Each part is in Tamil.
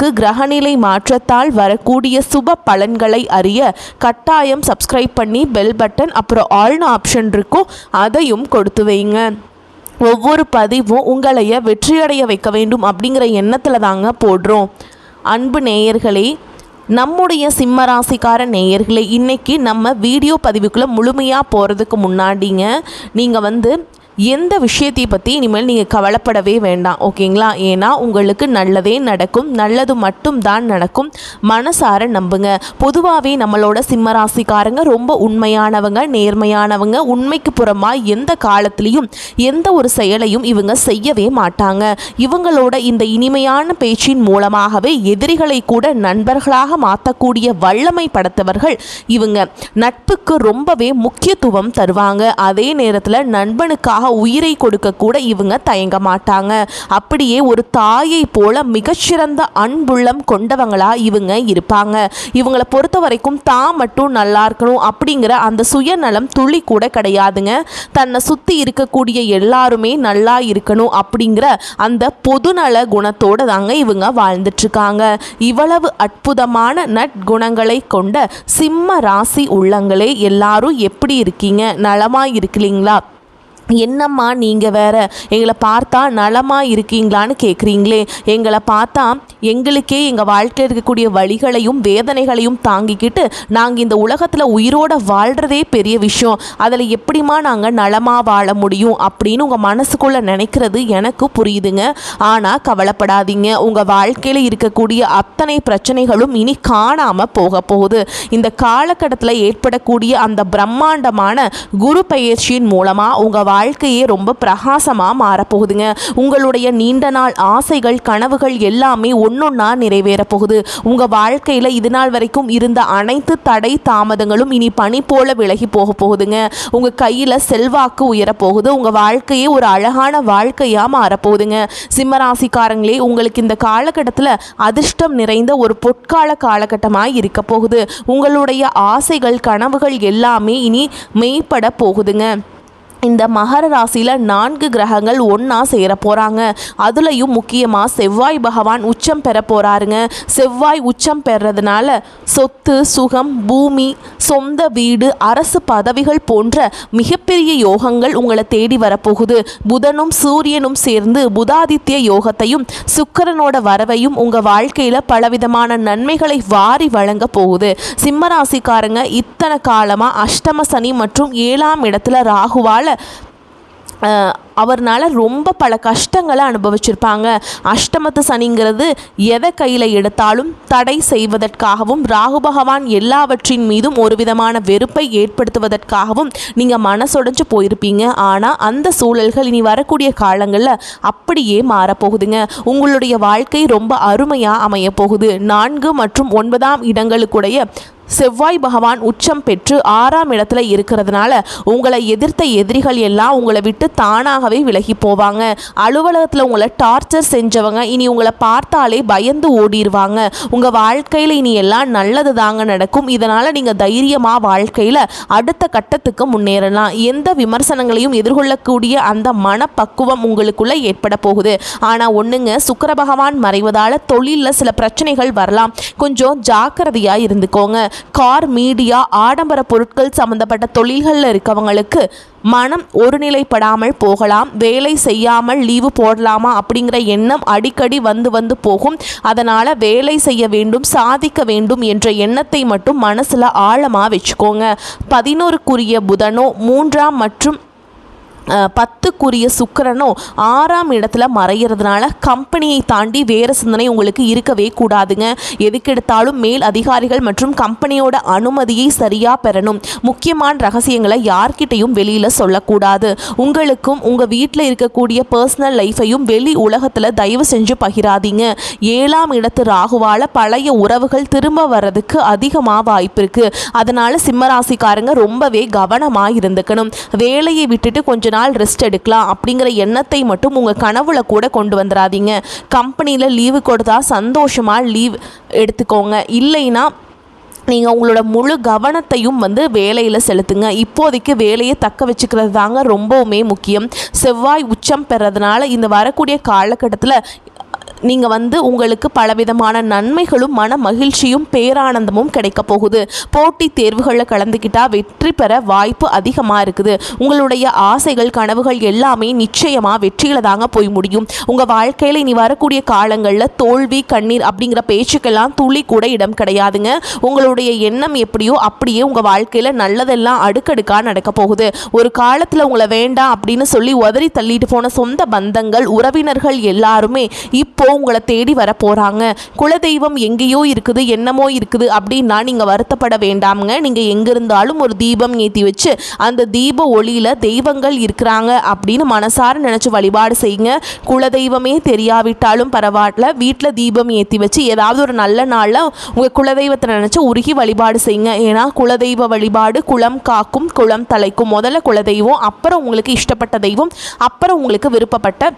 கிரகநிலை மாற்றத்தால் வரக்கூடிய சுப பலன்களை அறிய கட்டாயம் சப்ஸ்கிரைப் பண்ணி பெல் பட்டன் அப்புறம் ஆல்னு ஆப்ஷன் இருக்கும் அதையும் கொடுத்து வைங்க. ஒவ்வொரு பதிவும் உங்களைய வெற்றியடைய வைக்க வேண்டும் அப்படிங்கிற எண்ணத்தில் தாங்க போடுறோம். அன்பு நேயர்களே நம்முடைய சிம்ம ராசிக்கார நேயர்களே இன்னைக்கு நம்ம வீடியோ பதிவுக்குள்ளே முழுமையாக போகிறதுக்கு முன்னாடிங்க நீங்கள் வந்து எந்த விஷயத்தை பற்றி இனிமேல் நீங்கள் கவலைப்படவே வேண்டாம் ஓகேங்களா? ஏன்னா உங்களுக்கு நல்லதே நடக்கும் நல்லது மட்டும் தான் நடக்கும். மனசார நம்புங்க. பொதுவாகவே நம்மளோட சிம்மராசிக்காரங்க ரொம்ப உண்மையானவங்க நேர்மையானவங்க உண்மைக்கு புறமாக எந்த காலத்துலேயும் எந்த ஒரு செயலையும் இவங்க செய்யவே மாட்டாங்க. இவங்களோட இந்த இனிமையான பேச்சின் மூலமாகவே எதிரிகளை கூட நண்பர்களாக மாற்றக்கூடிய வல்லமை படைத்தவர்கள் இவங்க. நட்புக்கு ரொம்பவே முக்கியத்துவம் தருவாங்க. அதே நேரத்தில் நண்பனுக்காக உயிரை கொடுக்க கூட இவங்க தயங்க மாட்டாங்க. அப்படியே ஒரு தாயை போல மிகச்சிறந்த அன்புள்ளம் கொண்டவங்களா இவங்க இருப்பாங்க. இவங்களை பொறுத்த வரைக்கும் தான் மட்டும் நல்லா இருக்கணும் அப்படிங்கிற அந்த சுயநலம் துளி கூட கிடையாதுங்க. தன்னை சுற்றி இருக்கக்கூடிய எல்லாருமே நல்லா இருக்கணும் அப்படிங்கிற அந்த பொதுநல குணத்தோட தாங்க இவங்க வாழ்ந்துட்டு இருக்காங்க இவ்வளவு அற்புதமான நற்குணங்களை கொண்ட சிம்ம ராசி உள்ளங்களே எல்லாரும் எப்படி இருக்கீங்க? நலமா இருக்கீங்களா என்னம்மா நீங்கள் வேற? எங்களை பார்த்தா நலமாக இருக்கீங்களான்னு கேட்குறீங்களே எங்களை பார்த்தா எங்களுக்கே எங்கள் வாழ்க்கையில் இருக்கக்கூடிய வழிகளையும் வேதனைகளையும் தாங்கிக்கிட்டு நாங்கள் இந்த உலகத்தில் உயிரோட வாழ்கிறதே பெரிய விஷயம். அதில் எப்படிம்மா நாங்கள் நலமாக வாழ முடியும் அப்படின்னு உங்கள் மனசுக்குள்ளே நினைக்கிறது எனக்கு புரியுதுங்க. ஆனால் கவலைப்படாதீங்க. உங்கள் வாழ்க்கையில் இருக்கக்கூடிய அத்தனை பிரச்சனைகளும் இனி காணாமல் போக போகுது. இந்த காலகட்டத்தில் ஏற்படக்கூடிய அந்த பிரம்மாண்டமான குரு பயிற்சியின் மூலமாக உங்கள் வாழ்க்கையே ரொம்ப பிரகாசமாக மாறப்போகுதுங்க. உங்களுடைய நீண்ட நாள் ஆசைகள் கனவுகள் எல்லாமே ஒன்றொன்னா நிறைவேற போகுது உங்கள் வாழ்க்கையில் இது நாள் வரைக்கும் இருந்த அனைத்து தடை தாமதங்களும் இனி பனி போல விலகி போக போகுதுங்க. உங்கள் கையில் செல்வாக்கு உயரப்போகுது. உங்கள் வாழ்க்கையே ஒரு அழகான வாழ்க்கையாக மாறப்போகுதுங்க. சிம்மராசிக்காரங்களே உங்களுக்கு இந்த காலகட்டத்தில் அதிர்ஷ்டம் நிறைந்த ஒரு பொற்கால காலகட்டமாக இருக்க போகுது. உங்களுடைய ஆசைகள் கனவுகள் எல்லாமே இனி மெய்ப்பட போகுதுங்க. இந்த மகர ராசியில் நான்கு கிரகங்கள் ஒன்றா சேர போகிறாங்க அதுலேயும் முக்கியமாக செவ்வாய் பகவான் உச்சம் பெற போகிறாருங்க செவ்வாய் உச்சம் பெறதுனால சொத்து சுகம் பூமி சொந்த வீடு அரசு பதவிகள் போன்ற மிகப்பெரிய யோகங்கள் உங்களை தேடி வரப்போகுது. புதனும் சூரியனும் சேர்ந்து புதாதித்ய யோகத்தையும் சுக்கரனோட வரவையும் உங்கள் வாழ்க்கையில் பலவிதமான நன்மைகளை வாரி வழங்க போகுது. சிம்மராசிக்காரங்க இத்தனை காலமாக அஷ்டம சனி மற்றும் ஏழாம் இடத்துல ராகுவால் 呃 அவர்னால ரொம்ப பல கஷ்டங்களை அனுபவிச்சிருப்பாங்க. அஷ்டமத்து சனிங்கிறது எதை கையில் எடுத்தாலும் தடை செய்வதற்காகவும் ராகு பகவான் எல்லாவற்றின் மீதும் ஒரு விதமான வெறுப்பை ஏற்படுத்துவதற்காகவும் நீங்கள் மனசொடைஞ்சு போயிருப்பீங்க. ஆனால் அந்த சூழல்கள் இனி வரக்கூடிய காலங்களில் அப்படியே மாறப்போகுதுங்க. உங்களுடைய வாழ்க்கை ரொம்ப அருமையாக அமைய போகுது நான்கு மற்றும் ஒன்பதாம் இடங்களுக்குடைய செவ்வாய் பகவான் உச்சம் பெற்று ஆறாம் இடத்துல இருக்கிறதுனால உங்களை எதிர்த்த எதிரிகள் எல்லாம் உங்களை விட்டு தானாக தானாகவே விலகி போவாங்க. அலுவலகத்தில் உங்களை டார்ச்சர் செஞ்சவங்க இனி உங்களை பார்த்தாலே பயந்து ஓடிடுவாங்க உங்கள் வாழ்க்கையில் இனி எல்லாம் நல்லது தாங்க நடக்கும். இதனால் நீங்கள் தைரியமாக வாழ்க்கையில் அடுத்த கட்டத்துக்கு முன்னேறலாம். எந்த விமர்சனங்களையும் எதிர்கொள்ளக்கூடிய அந்த மனப்பக்குவம் உங்களுக்குள்ளே ஏற்பட போகுது. ஆனால் ஒன்றுங்க சுக்கர பகவான் மறைவதால் தொழிலில் சில பிரச்சனைகள் வரலாம். கொஞ்சம் ஜாக்கிரதையாக இருந்துக்கோங்க. கார் மீடியா ஆடம்பர பொருட்கள் சம்மந்தப்பட்ட தொழில்களில் இருக்கவங்களுக்கு மனம் ஒருநிலைப்படாமல் போகலாம் வேலை செய்யாமல் லீவு போடலாமா அப்படிங்கிற எண்ணம் அடிக்கடி வந்து வந்து போகும். அதனால் வேலை செய்ய வேண்டும் சாதிக்க வேண்டும் என்ற எண்ணத்தை மட்டும் மனசில் ஆழமாக வச்சுக்கோங்க. பதினோருக்குரிய புதனோ மூன்றாம் மற்றும் பத்துக்குரிய சுக்கிரனோ ஆறாம் இடத்துல மறைகிறதுனால கம்பெனியை தாண்டி வேறு சிந்தனை உங்களுக்கு இருக்கவே கூடாதுங்க. எதுக்கெடுத்தாலும் மேல் அதிகாரிகள் மற்றும் கம்பெனியோட அனுமதியை சரியாக பெறணும். முக்கியமான ரகசியங்களை யார்கிட்டையும் வெளியில் சொல்லக்கூடாது. உங்களுக்கும் உங்கள் வீட்டில் இருக்கக்கூடிய பர்சனல் லைஃபையும் வெளி உலகத்தில் தயவு செஞ்சு பகிராதீங்க. ஏழாம் இடத்து ராகுவால் பழைய உறவுகள் திரும்ப வர்றதுக்கு அதிகமாக வாய்ப்பு இருக்குது அதனால் சிம்மராசிக்காரங்க ரொம்பவே கவனமாக இருந்துக்கணும். வேலையை விட்டுட்டு கொஞ்சம் நாள் ரெஸ்ட் எடுக்கலாம் அப்படிங்கிற எண்ணத்தை மட்டும் உங்கள் கனவுல கூட கொண்டு வந்துடாதீங்க கம்பெனியில் லீவு கொடுத்தா சந்தோஷமாக லீவ் எடுத்துக்கோங்க. இல்லைன்னா நீங்கள் உங்களோட முழு கவனத்தையும் வந்து வேலையில் செலுத்துங்க. இப்போதைக்கு வேலையை தக்க வச்சுக்கிறது தாங்க ரொம்பவுமே முக்கியம். செவ்வாய் உச்சம் பெறதுனால இந்த வரக்கூடிய காலகட்டத்தில் நீங்கள் வந்து உங்களுக்கு பலவிதமான நன்மைகளும் மன மகிழ்ச்சியும் பேரானந்தமும் கிடைக்க போகுது. போட்டி தேர்வுகளில் கலந்துக்கிட்டால் வெற்றி பெற வாய்ப்பு அதிகமாக இருக்குது. உங்களுடைய ஆசைகள் கனவுகள் எல்லாமே நிச்சயமாக வெற்றியில் தாங்க போய் முடியும். உங்கள் வாழ்க்கையில் இனி வரக்கூடிய காலங்களில் தோல்வி கண்ணீர் அப்படிங்கிற பேச்சுக்கெல்லாம் துளி கூட இடம் கிடையாதுங்க. உங்களுடைய எண்ணம் எப்படியோ அப்படியே உங்கள் வாழ்க்கையில் நல்லதெல்லாம் அடுக்கடுக்காக நடக்க போகுது. ஒரு காலத்தில் உங்களை வேண்டாம் அப்படின்னு சொல்லி உதறி தள்ளிட்டு போன சொந்த பந்தங்கள் உறவினர்கள் எல்லாருமே இப்போ உங்களை தேடி வர போகிறாங்க குலதெய்வம் எங்கேயோ இருக்குது என்னமோ இருக்குது அப்படின்னா நீங்கள் வருத்தப்பட வேண்டாமுங்க. நீங்கள் எங்கே இருந்தாலும் ஒரு தீபம் ஏற்றி வச்சு அந்த தீப ஒளியில் தெய்வங்கள் இருக்கிறாங்க அப்படின்னு மனசார நினச்சி வழிபாடு செய்யுங்க. குலதெய்வமே தெரியாவிட்டாலும் பரவாயில்ல. வீட்டில் தீபம் ஏற்றி வச்சு ஏதாவது ஒரு நல்ல நாளில் உங்கள் குலதெய்வத்தை நினச்சி உருகி வழிபாடு செய்யுங்க. ஏன்னா குலதெய்வ வழிபாடு குலம் காக்கும் குளம் தலைக்கும். முதல்ல குலதெய்வம் அப்புறம் உங்களுக்கு இஷ்டப்பட்ட தெய்வம் அப்புறம் உங்களுக்கு விருப்பப்பட்ட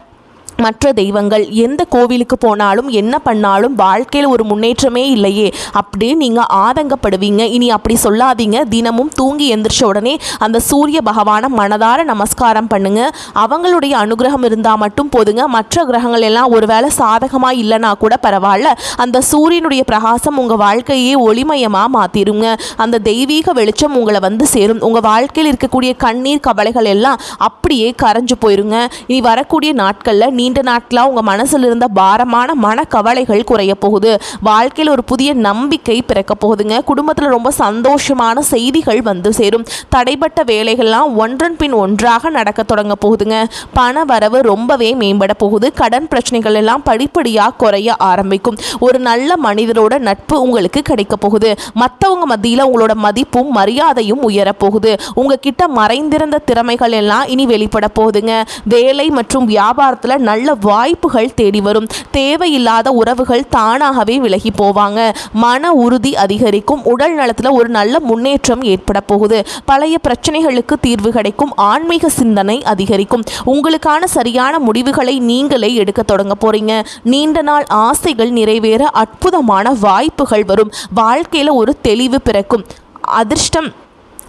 மற்ற தெய்வங்கள் எந்த கோவிலுக்கு போனாலும் என்ன பண்ணாலும் வாழ்க்கையில் ஒரு முன்னேற்றமே இல்லையே. அப்படின்னு நீங்கள் ஆதங்கப்படுவீங்க. இனி அப்படி சொல்லாதீங்க. தினமும் தூங்கி எந்திரிச்ச உடனே அந்த சூரிய பகவானை மனதார நமஸ்காரம் பண்ணுங்க. அவங்களுடைய அனுகிரகம் இருந்தால் மட்டும் போதுங்க. மற்ற கிரகங்கள் எல்லாம் ஒருவேளை சாதகமாக இல்லைனா கூட பரவாயில்ல. அந்த சூரியனுடைய பிரகாசம் உங்கள் வாழ்க்கையே ஒளிமயமாக மாற்றிருங்க அந்த தெய்வீக வெளிச்சம் உங்களை வந்து சேரும். உங்கள் வாழ்க்கையில் இருக்கக்கூடிய கண்ணீர் கவலைகள் எல்லாம் அப்படியே கரைஞ்சு போயிருங்க. இனி வரக்கூடிய நாட்களில் நீ நீண்ட நாட்களாக உங்கள் மனசில் இருந்த பாரமான மனக்கவலைகள் குறைய போகுது. வாழ்க்கையில் ஒரு புதிய நம்பிக்கை பிறக்க போகுதுங்க. குடும்பத்தில் ரொம்ப சந்தோஷமான செய்திகள் வந்து சேரும். தடைப்பட்ட வேலைகள்லாம் ஒன்றன் பின் ஒன்றாக நடக்க தொடங்க போகுதுங்க. பண வரவு ரொம்பவே மேம்பட போகுது. கடன் பிரச்சனைகள் எல்லாம் படிப்படியாக குறைய ஆரம்பிக்கும். ஒரு நல்ல மனிதரோட நட்பு உங்களுக்கு கிடைக்க போகுது. மற்றவங்க மத்தியில் உங்களோட மதிப்பும் மரியாதையும் உயரப்போகுது உங்ககிட்ட மறைந்திருந்த திறமைகள் எல்லாம் இனி வெளிப்பட போகுதுங்க. வேலை மற்றும் வியாபாரத்தில் நல்ல நல்ல வாய்ப்புகள் தேடி வரும். தேவையில்லாத உறவுகள் தானாகவே விலகி போவாங்க. மன உறுதி அதிகரிக்கும். உடல் நலத்தில் ஒரு நல்ல முன்னேற்றம் ஏற்பட போகுது. பழைய பிரச்சனைகளுக்கு தீர்வு கிடைக்கும். ஆன்மீக சிந்தனை அதிகரிக்கும். உங்களுக்கான சரியான முடிவுகளை நீங்களே எடுக்க தொடங்க போறீங்க. நீண்ட நாள் ஆசைகள் நிறைவேற அற்புதமான வாய்ப்புகள் வரும். வாழ்க்கையில் ஒரு தெளிவு பிறக்கும். அதிர்ஷ்டம்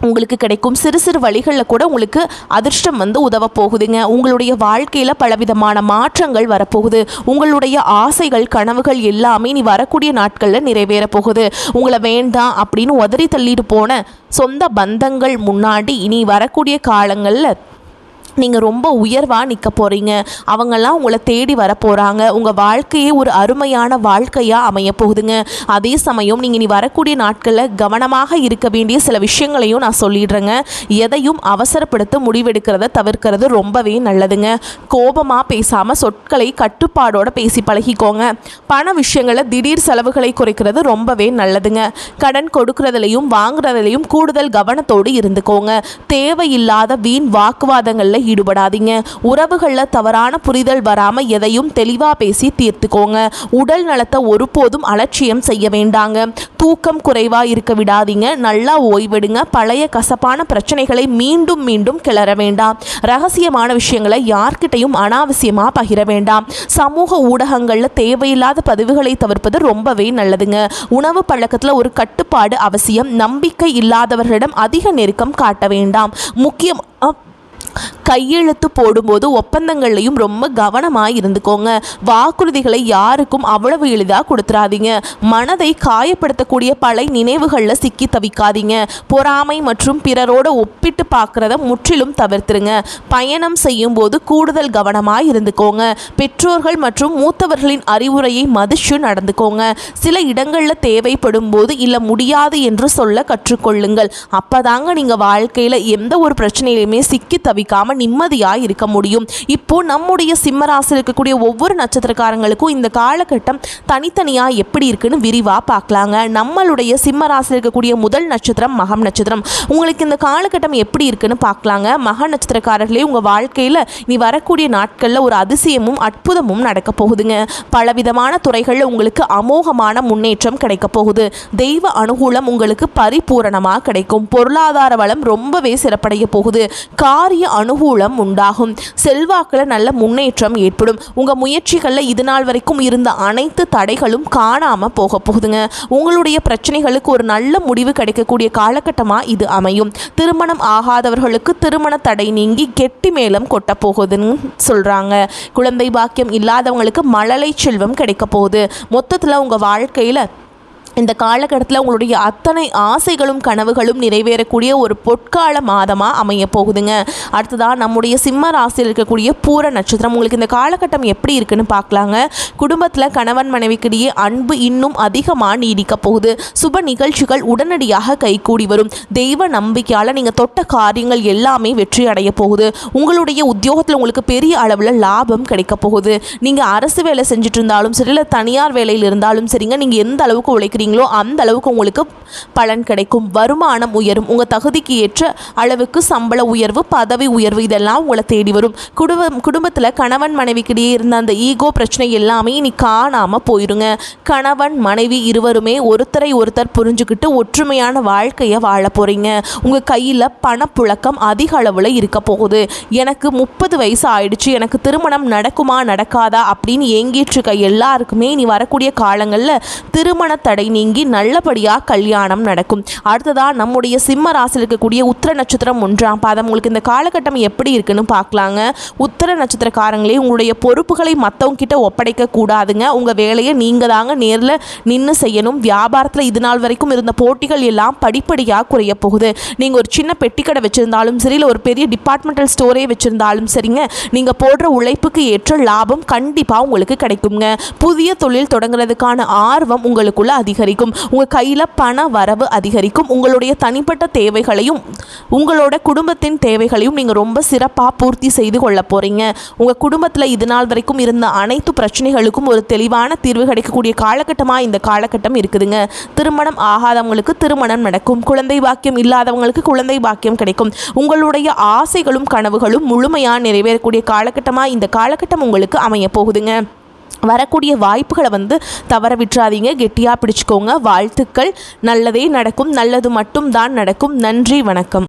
உங்களுக்கு கிடைக்கும் சிறு சிறு வழிகளில் கூட உங்களுக்கு அதிர்ஷ்டம் வந்து உதவ போகுதுங்க. உங்களுடைய வாழ்க்கையில் பலவிதமான மாற்றங்கள் வரப்போகுது. உங்களுடைய ஆசைகள் கனவுகள் எல்லாமே நீ வரக்கூடிய நாட்களில் நிறைவேற போகுது. உங்களை வேண்டாம் அப்படின்னு உதறி தள்ளிட்டு போன சொந்த பந்தங்கள் முன்னாடி இனி வரக்கூடிய காலங்களில் நீங்கள் ரொம்ப உயர்வாக நிற்க போகிறீங்க அவங்கெல்லாம் உங்களை தேடி வர போகிறாங்க உங்கள் வாழ்க்கையே ஒரு அருமையான வாழ்க்கையாக அமைய போகுதுங்க. அதே சமயம் நீங்கள் இனி வரக்கூடிய நாட்களில் கவனமாக இருக்க வேண்டிய சில விஷயங்களையும் நான் சொல்லிடுறேங்க. எதையும் அவசரப்படுத்த முடிவெடுக்கிறத தவிர்க்கிறது ரொம்பவே நல்லதுங்க. கோபமாக பேசாமல் சொற்களை கட்டுப்பாடோடு பேசி பழகிக்கோங்க. பண விஷயங்களை திடீர் செலவுகளை குறைக்கிறது ரொம்பவே நல்லதுங்க. கடன் கொடுக்கறதுலையும் வாங்குறதுலையும் கூடுதல் கவனத்தோடு இருந்துக்கோங்க. தேவையில்லாத வீண் வாக்குவாதங்களில் ஈடுபடாதீங்க. உறவுகளில் தவறான புரிதல் வராமல் எதையும் தெளிவாக பேசி தீர்த்துக்கோங்க. உடல் நலத்தை ஒருபோதும் அலட்சியம் செய்ய வேண்டாங்க. தூக்கம் குறைவாக இருக்க விடாதீங்க. நல்லா ஓய்வெடுங்க. பழைய கசப்பான பிரச்சனைகளை மீண்டும் மீண்டும் கிளற வேண்டாம். ரகசியமான விஷயங்களை யார்கிட்டையும் அனாவசியமாக பகிர வேண்டாம். சமூக ஊடகங்களில் தேவையில்லாத பதிவுகளை தவிர்ப்பது ரொம்பவே நல்லதுங்க. உணவு பழக்கத்தில் ஒரு கட்டுப்பாடு அவசியம். நம்பிக்கை இல்லாதவர்களிடம் அதிக நெருக்கம் காட்ட வேண்டாம். முக்கியம் கையெழுத்து போடும்போது ஒப்பந்தங்கள்லையும் ரொம்ப கவனமாக இருந்துக்கோங்க. வாக்குறுதிகளை யாருக்கும் அவ்வளவு எளிதாக கொடுத்துறாதீங்க. மனதை காயப்படுத்தக்கூடிய பல நினைவுகளில் சிக்கி தவிக்காதீங்க. பொறாமை மற்றும் பிறரோட ஒப்பிட்டு பார்க்குறத முற்றிலும் தவிர்த்துருங்க. பயணம் செய்யும்போது கூடுதல் கவனமாக இருந்துக்கோங்க. பெற்றோர்கள் மற்றும் மூத்தவர்களின் அறிவுரையை மதிச்சு நடந்துக்கோங்க. சில இடங்களில் தேவைப்படும் போது இல்லை முடியாது என்று சொல்ல கற்றுக்கொள்ளுங்கள். அப்போதாங்க நீங்கள் வாழ்க்கையில் எந்த ஒரு பிரச்சனையிலுமே சிக்கி தவிக்காம நிம்மதியாக இருக்க முடியும். இப்போ நம்முடைய சிம்மராசி இருக்கக்கூடிய ஒவ்வொரு நட்சத்திரக்காரங்களுக்கும் இந்த காலகட்டம் தனித்தனியாக எப்படி இருக்குன்னு விரிவாக பார்க்கலாங்க. நம்மளுடைய சிம்மராசி இருக்கக்கூடிய முதல் நட்சத்திரம் மகம் நட்சத்திரம். உங்களுக்கு இந்த காலகட்டம் எப்படி இருக்குன்னு பார்க்கலாங்க. மக நட்சத்திரக்காரர்களே உங்கள் வாழ்க்கையில் நீ வரக்கூடிய நாட்களில் ஒரு அதிசயமும் அற்புதமும் நடக்க போகுதுங்க. பலவிதமான துறைகளில் உங்களுக்கு அமோகமான முன்னேற்றம் கிடைக்க போகுது. தெய்வ அனுகூலம் உங்களுக்கு பரிபூரணமாக கிடைக்கும். பொருளாதார வளம் ரொம்பவே சிறப்படைய போகுது. காரிய அனுகூலம் உண்டாகும். செல்வாக்கில் நல்ல முன்னேற்றம் ஏற்படும். உங்கள் முயற்சிகளில் இது நாள் வரைக்கும் இருந்த அனைத்து தடைகளும் காணாமல் போக போகுதுங்க. உங்களுடைய பிரச்சனைகளுக்கு ஒரு நல்ல முடிவு கிடைக்கக்கூடிய காலகட்டமாக இது அமையும். திருமணம் ஆகாதவர்களுக்கு திருமண தடை நீங்கி கெட்டி மேலம் கொட்ட போகுதுன்னு சொல்கிறாங்க குழந்தை பாக்கியம் இல்லாதவங்களுக்கு மழலை செல்வம் கிடைக்க போகுது. மொத்தத்தில் உங்கள் வாழ்க்கையில் இந்த காலகட்டத்தில் உங்களுடைய அத்தனை ஆசைகளும் கனவுகளும் நிறைவேறக்கூடிய ஒரு பொற்கால மாதமாக அமைய போகுதுங்க. அடுத்ததாக நம்முடைய சிம்ம ராசியில் இருக்கக்கூடிய பூர நட்சத்திரம். உங்களுக்கு இந்த காலகட்டம் எப்படி இருக்குன்னு பார்க்கலாங்க. குடும்பத்தில் கணவன் மனைவிக்கிடையே அன்பு இன்னும் அதிகமாக நீடிக்க போகுது. சுப நிகழ்ச்சிகள் உடனடியாக கைகூடி வரும். தெய்வ நம்பிக்கையால் நீங்கள் தொட்ட காரியங்கள் எல்லாமே வெற்றி அடைய போகுது. உங்களுடைய உத்தியோகத்தில் உங்களுக்கு பெரிய அளவில் லாபம் கிடைக்க போகுது. நீங்கள் அரசு வேலை செஞ்சுட்டு இருந்தாலும் சரி இல்லை தனியார் வேலையில் இருந்தாலும் சரிங்க. நீங்கள் எந்த அளவுக்கு உழைக்கிறீங்க செய்கிறீங்களோ அந்த அளவுக்கு உங்களுக்கு பலன் கிடைக்கும். வருமானம் உயரும். உங்கள் தகுதிக்கு ஏற்ற அளவுக்கு சம்பள உயர்வு பதவி உயர்வு இதெல்லாம் உங்களை தேடி வரும். குடும்பம் குடும்பத்தில் கணவன் மனைவிக்கிடையே இருந்த அந்த ஈகோ பிரச்சனை எல்லாமே இனி காணாமல் போயிருங்க. கணவன் மனைவி இருவருமே ஒருத்தரை ஒருத்தர் புரிஞ்சுக்கிட்டு ஒற்றுமையான வாழ்க்கையை வாழ போகிறீங்க உங்கள் கையில் பணப்புழக்கம் அதிக அளவில் இருக்க போகுது. எனக்கு முப்பது வயசு ஆயிடுச்சு. எனக்கு திருமணம் நடக்குமா நடக்காதா அப்படின்னு ஏங்கிட்டு இருக்க எல்லாருக்குமே இனி வரக்கூடிய காலங்களில் திருமண தடை நீங்கி நல்லபடியாக கல்யாணம் நடக்கும். அடுத்ததாக நம்முடைய சிம்ம ராசியில் இருக்கக்கூடிய உத்திர நட்சத்திரம் ஒன்றாம் பாதம். உங்களுக்கு இந்த காலகட்டம் எப்படி இருக்குன்னு பார்க்கலாங்க. உத்திர நட்சத்திரக்காரங்களே உங்களுடைய பொறுப்புகளை மற்றவங்க கிட்ட ஒப்படைக்க கூடாதுங்க. உங்கள் வேலையை நீங்கள் தாங்க நேரில் நின்று செய்யணும். வியாபாரத்தில் இது நாள் வரைக்கும் இருந்த போட்டிகள் எல்லாம் படிப்படியாக குறைய போகுது. நீங்கள் ஒரு சின்ன பெட்டிக்கடை வச்சுருந்தாலும் சரி இல்லை ஒரு பெரிய டிபார்ட்மெண்டல் ஸ்டோரே வச்சுருந்தாலும் சரிங்க நீங்கள் போடுற உழைப்புக்கு ஏற்ற லாபம் கண்டிப்பாக உங்களுக்கு கிடைக்குங்க. புதிய தொழில் தொடங்குறதுக்கான ஆர்வம் உங்களுக்குள்ள அதிகரிக்கும். அதிகரிக்கும். உங்கள் கையில் பண வரவு அதிகரிக்கும். உங்களுடைய தனிப்பட்ட தேவைகளையும் உங்களோட குடும்பத்தின் தேவைகளையும் நீங்கள் ரொம்ப சிறப்பாக பூர்த்தி செய்து கொள்ள போகிறீங்க உங்கள் குடும்பத்தில் இது நாள் வரைக்கும் இருந்த அனைத்து பிரச்சனைகளுக்கும் ஒரு தெளிவான தீர்வு கிடைக்கக்கூடிய காலகட்டமாக இந்த காலகட்டம் இருக்குதுங்க. திருமணம் ஆகாதவங்களுக்கு திருமணம் நடக்கும். குழந்தை பாக்கியம் இல்லாதவங்களுக்கு குழந்தை பாக்கியம் கிடைக்கும். உங்களுடைய ஆசைகளும் கனவுகளும் முழுமையாக நிறைவேறக்கூடிய காலகட்டமாக இந்த காலகட்டம் உங்களுக்கு அமைய போகுதுங்க. வரக்கூடிய வாய்ப்புகளை வந்து தவற விட்டுறாதீங்க. கெட்டியாக பிடிச்சிக்கோங்க. வாழ்த்துக்கள். நல்லதே நடக்கும். நல்லது மட்டும் தான் நடக்கும். நன்றி. வணக்கம்.